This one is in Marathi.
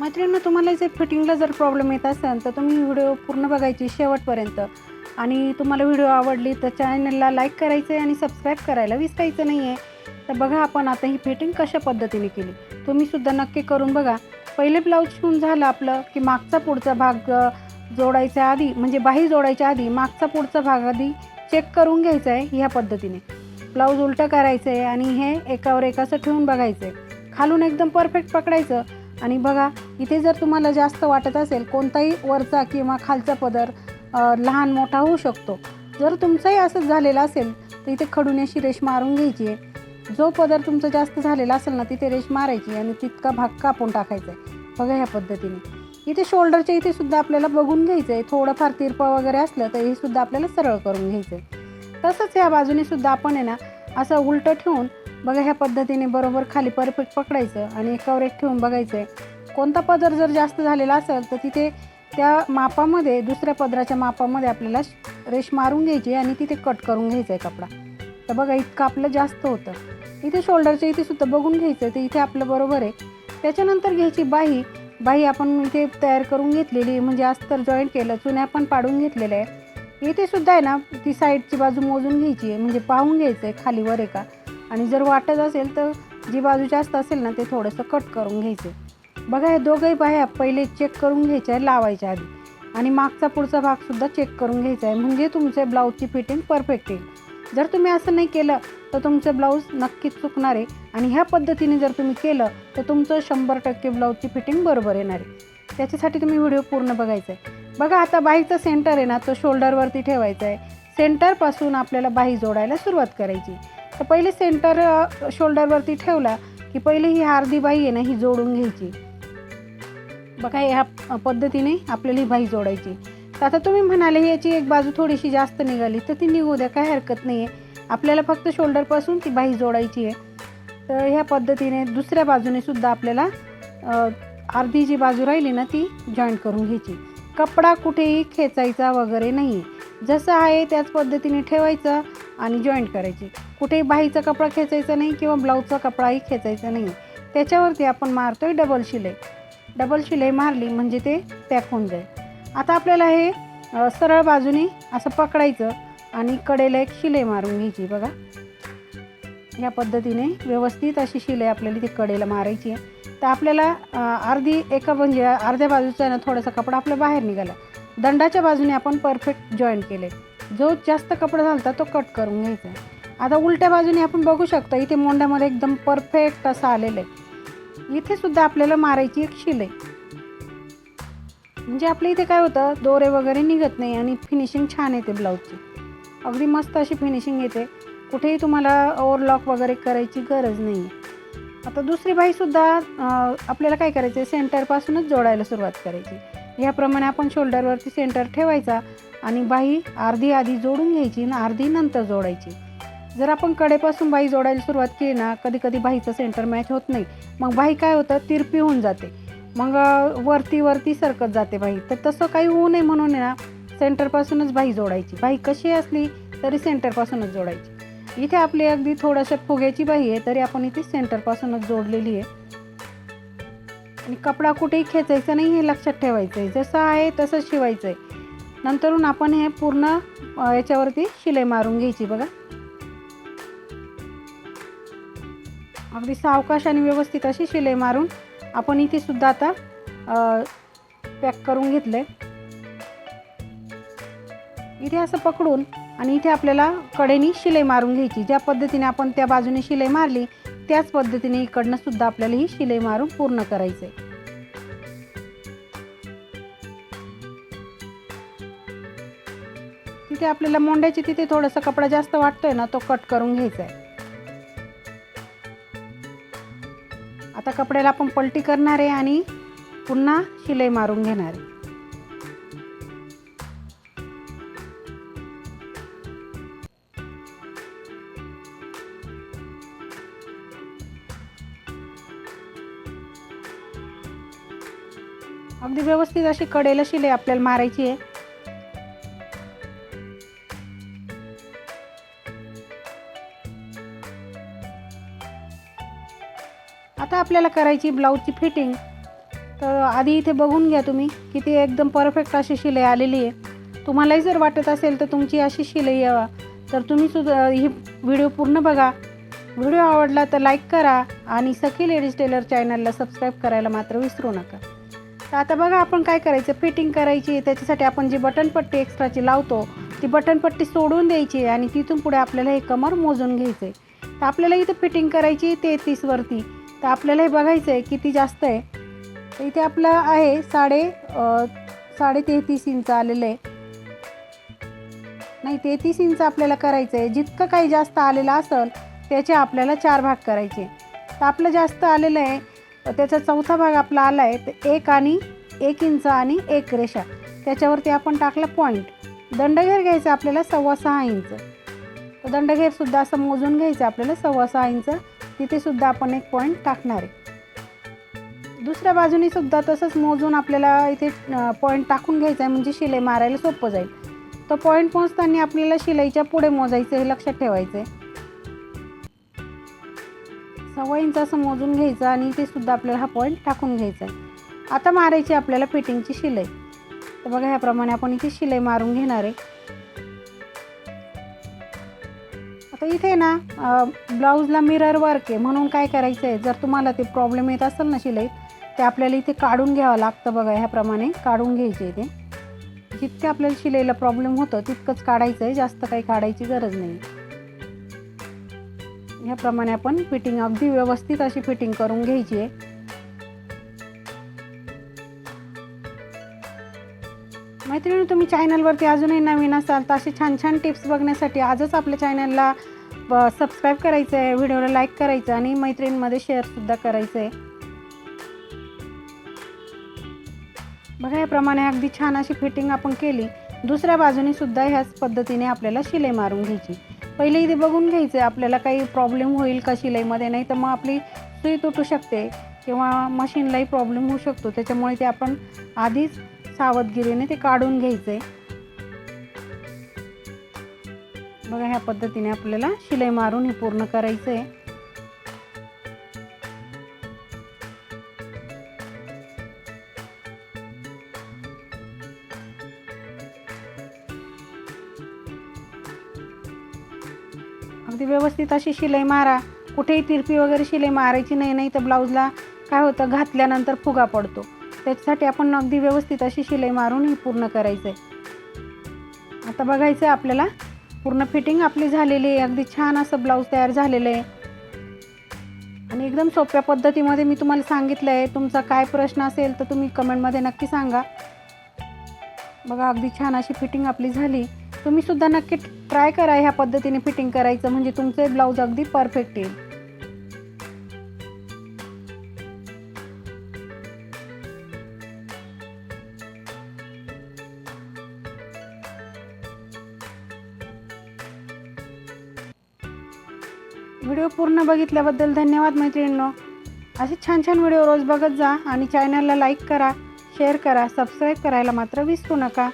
मैत्रिणींना तुम्हाला जर फिटिंगला जर प्रॉब्लेम येत असेल तर तुम्ही व्हिडिओ पूर्ण बघायची शेवटपर्यंत. आणि तुम्हाला व्हिडिओ आवडली तर चॅनलला लाईक करायचं आहे आणि सबस्क्राईब करायला विसरायचं नाही आहे तर बघा आपण आता ही फिटिंग कशा पद्धतीने केली. तुम्हीसुद्धा नक्की करून बघा. पहिले ब्लाऊज शिवून झालं आपलं की मागचा पुढचा भाग जोडायच्या आधी म्हणजे बाही जोडायच्या आधी मागचा पुढचा भाग आधी चेक करून घ्यायचा आहे ह्या पद्धतीने. ब्लाऊज उलटं करायचं आहे आणि हे एकावर एक असं ठेवून बघायचं आहे खालून एकदम परफेक्ट पकडायचं. आणि बघा इथे जर तुम्हाला जास्त वाटत असेल कोणताही वरचा किंवा खालचा पदर लहान मोठा होऊ शकतो. जर तुमचंही असंच झालेलं असेल तर इथे खडून अशी रेश मारून घ्यायची आहे. जो पदर तुमचा जास्त झालेला असेल ना तिथे रेश मारायची आणि तितका भाग कापून टाकायचा आहे. बघा ह्या पद्धतीने. इथे शोल्डरच्या इथे सुद्धा आपल्याला बघून घ्यायचं आहे. थोडंफार तिरपं वगैरे असलं तर हे सुद्धा आपल्याला सरळ करून घ्यायचं आहे. तसंच ह्या बाजूने सुद्धा आपण आहे ना असं उलटं ठेवून बघा ह्या पद्धतीने बरोबर खाली परफेक्ट पकडायचं आणि एकावर एक ठेवून बघायचं आहे कोणता पदर जर जास्त झालेला असेल तर तिथे त्या मापामध्ये दुसऱ्या पदराच्या मापामध्ये आपल्याला रेश मारून घ्यायची आणि तिथे कट करून घ्यायचा आहे कपडा. तर बघा इतकं आपलं जास्त होतं. इथे शोल्डरच्या इथे सुद्धा बघून घ्यायचं ते इथे आपलं बरोबर आहे. त्याच्यानंतर घ्यायची बाही. बाही आपण इथे तयार करून घेतलेली आहे, म्हणजे अस्तर जॉईंट केलं चुन्या पण पाडून घेतलेल्या आहे इथे सुद्धा आहे ना ती साईडची बाजू मोजून घ्यायची आहे म्हणजे पाहून घ्यायचं आहे खालीवर आहे का आणि जर वाटत असेल तर जी बाजू जास्त असेल ना ते थोडंसं कट करून घ्यायचं. बघा हे दोघंही बाह्या पहिले चेक करून घ्यायच्या आहे लावायच्या आधी. आणि मागचा पुढचा भागसुद्धा चेक करून घ्यायचा आहे. म्हणजे तुमच्या ब्लाऊजची फिटिंग परफेक्ट येईल जर तुम्ही असं नाही केलं तर तुमचं ब्लाऊज नक्कीच चुकणार आहे. आणि ह्या पद्धतीने जर तुम्ही केलं तर तुमचं शंभर टक्के ब्लाऊजची फिटिंग बरोबर येणार आहे. त्याच्यासाठी तुम्ही व्हिडिओ पूर्ण बघायचा आहे. बघा आता बाहीचं सेंटर आहे ना तो शोल्डरवरती ठेवायचा आहे. सेंटरपासून आपल्याला बाही जोडायला सुरुवात करायची तर पहिले सेंटर शोल्डरवरती ठेवला की पहिले ही अर्धी बाई आहे ना ही जोडून घ्यायची. बघा ह्या पद्धतीने आपल्याला ही बाई जोडायची. तर आता तुम्ही म्हणाले याची एक बाजू थोडीशी जास्त निघाली तर ती निघू द्या काय हरकत नाही आहे आपल्याला फक्त शोल्डरपासून ती बाई जोडायची आहे. तर ह्या पद्धतीने दुसऱ्या बाजूने सुद्धा आपल्याला अर्धी जी बाजू राहिली ना ती जॉईंट करून घ्यायची. कपडा कुठेही खेचायचा वगैरे नाही आहे जसं आहे त्याच पद्धतीने ठेवायचं आणि जॉईंट करायची. कुठेही बाहीचा कपडा खेचायचा नाही किंवा ब्लाऊजचा कपडाही खेचायचा नाही. त्याच्यावरती आपण मारतोय डबल शिलाई. डबल शिलाई मारली म्हणजे ते पॅक होऊन जाईल. आता आपल्याला हे सरळ बाजूने असं पकडायचं आणि कडेला एक शिलाई मारून घ्यायची बघा. या पद्धतीने व्यवस्थित अशी शिलाई आपल्याला ती कडेला मारायची आहे. तर आपल्याला अर्धी एका म्हणजे अर्ध्या बाजूचा आहे ना थोडासा कपडा आपल्या बाहेर निघाला. दंडाच्या बाजूने आपण परफेक्ट जॉईन केले जो जास्त कपडा झाला तो कट करून घ्यायचा आता उलट्या बाजूने आपण बघू शकतो इथे मोंड्यामध्ये एकदम परफेक्ट असं आलेलं आहे. इथे सुद्धा आपल्याला मारायची एक शिलाई म्हणजे आपल्या इथे काय होतं दोरे वगैरे निघत नाही आणि फिनिशिंग छान येते ब्लाऊजची अगदी मस्त अशी फिनिशिंग येते. कुठेही तुम्हाला ओव्हरलॉक वगैरे करायची गरज नाही. आहे आता दुसरी बाईसुद्धा आपल्याला काय करायचं आहे सेंटरपासूनच जोडायला सुरुवात करायची. याप्रमाणे आपण शोल्डरवरती सेंटर ठेवायचा आणि बाही अर्धी आधी जोडून घ्यायची आणि अर्धी नंतर जोडायची. जर आपण कडेपासून बाही जोडायला सुरुवात केली ना कधी कधी बाहीचं सेंटर मॅच होत नाही. मग बाही काय होतं? तिरपी होऊन जाते. मग वरती वरती सरकत जाते बाही तर तसं काही होऊ नये म्हणून आहे ना सेंटरपासूनच बाही जोडायची. बाही कशी असली तरी सेंटरपासूनच जोडायची. इथे आपली अगदी थोडंसं फुग्याची बाही आहे तरी आपण इथे सेंटरपासूनच जोडलेली आहे. आणि कपडा कुठेही खेचायचा नाही हे लक्षात ठेवायचं आहे जसं आहे तसंच शिवायचं आहे नंतरून आपण हे पूर्ण याच्यावरती शिलाई मारून घ्यायची बघा. अगदी सावकाश आणि व्यवस्थित अशी शिलाई मारून आपण इथे सुद्धा आता पॅक करून घेतलं इथे असं पकडून आणि इथे आपल्याला कडेनी शिलाई मारून घ्यायची. ज्या पद्धतीने आपण त्या बाजूने शिलाई मारली त्याच पद्धतीने इकडनं सुद्धा आपल्याला ही शिलाई मारून पूर्ण करायचं आहे तिथे आपल्याला मोंड्याची तिथे थोडासा कपडा जास्त वाटतोय ना तो कट करून घ्यायचा आहे आता कपड्याला आपण पलटी करणार आहे आणि पुन्हा शिलाई मारून घेणार आहे. अगदी व्यवस्थित अशी कडेला शिलाई आपल्याला मारायची आहे. आता आपल्याला करायची ब्लाऊजची फिटिंग. तर आधी इथे बघून घ्या तुम्ही की ते एकदम परफेक्ट अशी शिलाई आलेली आहे. तुम्हालाही जर वाटत असेल तर तुमची अशी शिलाई यावा. तर तुम्ही सुद्धा ही व्हिडिओ पूर्ण बघा. व्हिडिओ आवडला तर लाईक करा आणि सखी लेडीज टेलर चॅनलला सबस्क्राईब करायला मात्र विसरू नका. तर आता बघा आपण काय करायचं फिटिंग करायची त्याच्यासाठी आपण जी बटनपट्टी एक्स्ट्राची लावतो ती बटनपट्टी सोडून द्यायची आणि तिथून पुढे आपल्याला हे कमर मोजून घ्यायचं आहे तर आपल्याला इथं फिटिंग करायची तेहतीसवरती तर आपल्याला हे बघायचं आहे किती जास्त आहे. तर इथे आपलं आहे साडे साडे तेहतीस इंच आलेलं आहे. नाही तेहतीस इंच आपल्याला करायचं आहे. जितकं काही जास्त आलेलं असेल त्याचे आपल्याला चार भाग करायचे तर आपलं जास्त आलेलं आहे त्याचा चौथा भाग आपला आला आहे तर एक आणि एक इंच आणि एक रेषा. त्याच्यावरती आपण टाकलं पॉईंट दंडघेर घ्यायचा आपल्याला सव्वा सहा इंच. तर दंडघेरसुद्धा असं मोजून घ्यायचं आपल्याला सव्वा सहा इंच. तिथेसुद्धा आपण एक पॉईंट टाकणार आहे. दुसऱ्या बाजूने सुद्धा तसंच मोजून आपल्याला इथे पॉईंट टाकून घ्यायचा आहे म्हणजे शिलाई मारायला सोपं जाईल. तर पॉईंट पोहोचताना आपल्याला शिलाईच्या पुढे मोजायचं हे लक्षात ठेवायचं आहे सव्वा इंच असं मोजून घ्यायचं आणि ते सुद्धा आपल्याला हा पॉईंट टाकून घ्यायचा आहे. आता मारायची आपल्याला फिटिंगची शिलाई. तर बघा ह्याप्रमाणे आपण इथे शिलाई मारून घेणार आहे. तर इथे ना ब्लाऊजला मिरर वर्क आहे. म्हणून काय करायचं आहे जर तुम्हाला ते प्रॉब्लेम येत असेल ना शिलाईत ते आपल्याला इथे काढून घ्यावं लागतं बघा ह्याप्रमाणे काढून घ्यायचे ते. जितके आपल्याला शिलाईला प्रॉब्लेम होतं तितकंच काढायचं आहे जास्त काही काढायची गरज नाही. ह्याप्रमाणे आपण फिटिंग अगदी व्यवस्थित अशी फिटिंग करून घ्यायची आहे. मैत्रिणी तुम्ही चॅनलवरती अजूनही नवीन असाल तर असे छान छान टिप्स बघण्यासाठी आजच आपल्या चॅनलला सबस्क्राईब करायचं आहे व्हिडिओला लाईक करायचं आणि मैत्रिणींमध्ये शेअरसुद्धा करायचं आहे बघा याप्रमाणे अगदी छान अशी फिटिंग आपण केली. दुसऱ्या बाजूने सुद्धा ह्याच पद्धतीने आपल्याला शिलाई मारून घ्यायची. पहिले इथे बघून घ्यायचं आपल्याला काही प्रॉब्लेम होईल का शिलाईमध्ये? नाही तर मग आपली सुई तुटू शकते किंवा मशीनलाही प्रॉब्लेम होऊ शकतो. त्याच्यामुळे ते आपण आधीच सावधगिरीने ते काढून घ्यायचं आहे बघा ह्या पद्धतीने आपल्याला शिलाई मारून हे पूर्ण करायचं आहे. अगदी व्यवस्थित अशी शिलाई मारा. कुठेही तिरपी वगैरे शिलाई मारायची नाही नाही तर ब्लाऊजला काय होतं घातल्यानंतर फुगा पडतो. त्याच्यासाठी आपण अगदी व्यवस्थित अशी शिलाई मारून ही पूर्ण करायचं आहे आता बघायचं आहे आपल्याला पूर्ण फिटिंग आपली झालेली आहे. अगदी छान असं ब्लाऊज तयार झालेलं आहे. आणि एकदम सोप्या पद्धतीमध्ये मी तुम्हाला सांगितलं आहे. तुमचा काय प्रश्न असेल तर तुम्ही कमेंटमध्ये नक्की सांगा. बघा अगदी छान अशी फिटिंग आपली झाली. तुम्ही सुद्धा नक्की ट्राय करा ह्या पद्धतीने फिटिंग करायचं. म्हणजे तुमचे ब्लाऊज अगदी परफेक्ट येईल. व्हिडिओ पूर्ण बघितल्याबद्दल धन्यवाद मैत्रिणींनो. असे छान छान व्हिडिओ रोज बघत जा आणि चॅनलला लाईक करा शेअर करा सबस्क्राईब करायला मात्र विसरू नका.